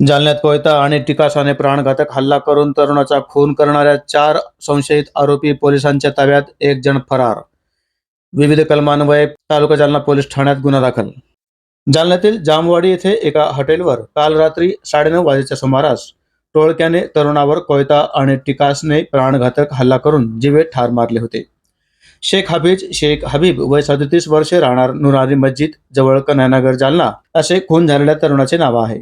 जालन्यात कोयता आणि टिकासाने प्राणघातक हल्ला करून तरुणाचा खून करणाऱ्या चार संशयित आरोपी पोलिसांच्या ताब्यात एक जण फरार. विविध कलमान्वये तालुका जालना पोलीस ठाण्यात गुन्हा दाखल. जालन्यातील जामवाडी येथे एका हॉटेलवर काल रात्री साडेनऊ वाजेच्या सुमारास टोळक्याने तरुणावर कोयता आणि टिकासने प्राणघातक हल्ला करून जीवे ठार मारले होते. शेख हबीज शेख हबीब वय सदतीस वर्षे राहणार नुरारी मस्जिद जवळ कन्यानगर जालना असे खून झालेल्या तरुणाचे नाव आहे.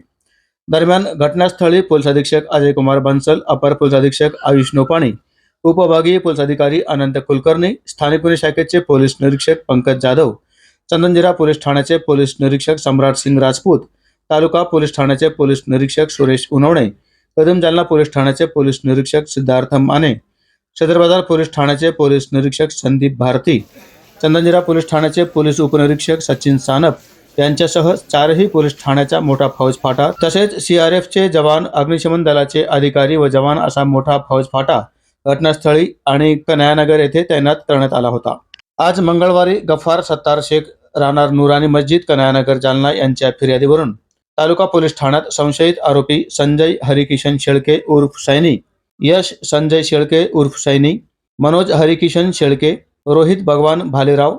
दरम्यान घटनास्थळी पोलीस अधीक्षक अजय कुमार बन्सल अपर पोलीस अधीक्षक आयुष नोपाणी उपविभागीय पोलीस अधिकारी अनंत कुलकर्णी स्थानिक गुन्हे शाखेचे पोलीस निरीक्षक पंकज जाधव चंदनजिरा पोलीस ठाण्याचे पोलीस निरीक्षक सम्राट सिंग राजपूत तालुका पोलीस ठाण्याचे पोलीस निरीक्षक सुरेश उनवणे कदम जालना पोलीस ठाण्याचे पोलीस निरीक्षक सिद्धार्थ माने सदर बाजार पोलीस ठाण्याचे पोलीस निरीक्षक संदीप भारती चंदनजिरा पोलीस ठाण्याचे पोलीस उपनिरीक्षक सचिन सानप यांच्यासह चारही पोलीस ठाण्याचा मोठा फौज फाटा तसेच सीआरएफचे जवान अग्निशमन दलाचे अधिकारी व जवान असा मोठा फौज फाटा घटनास्थळी आणि कन्यानगर येथे तैनात करण्यात आला होता. आज मंगळवारी गफ्फार सत्तार शेख राहणार नुरानी मस्जिद कन्यानगर जालना यांच्या फिर्यादीवरून तालुका पोलीस ठाण्यात संशयित आरोपी संजय हरिकिशन शेळके उर्फ सैनी यश संजय शेळके उर्फ सैनी मनोज हरिकिशन शेळके रोहित भगवान भालेराव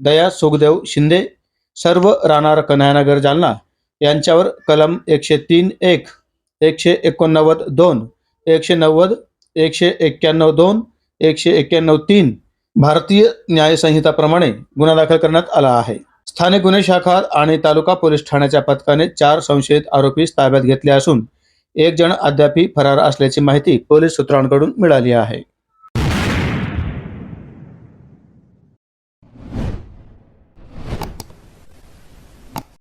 दया सुखदेव शिंदे सर्व राहणार कन्यानगर जालना. यांच्यावर कलम एकशे तीन एक एकशे एकोणनव्वद दोन एकशे नव्वद एकशे एक्क्याण्णव दोन एकशे एक्क्याण्णव तीन भारतीय न्यायसंहिताप्रमाणे गुन्हा दाखल करण्यात आला आहे. स्थानिक गुन्हे शाखा आणि तालुका पोलीस ठाण्याच्या पथकाने चार संशयित आरोपी ताब्यात घेतले असून एक जण अद्यापी फरार असल्याची माहिती पोलीस सूत्रांकडून मिळाली आहे.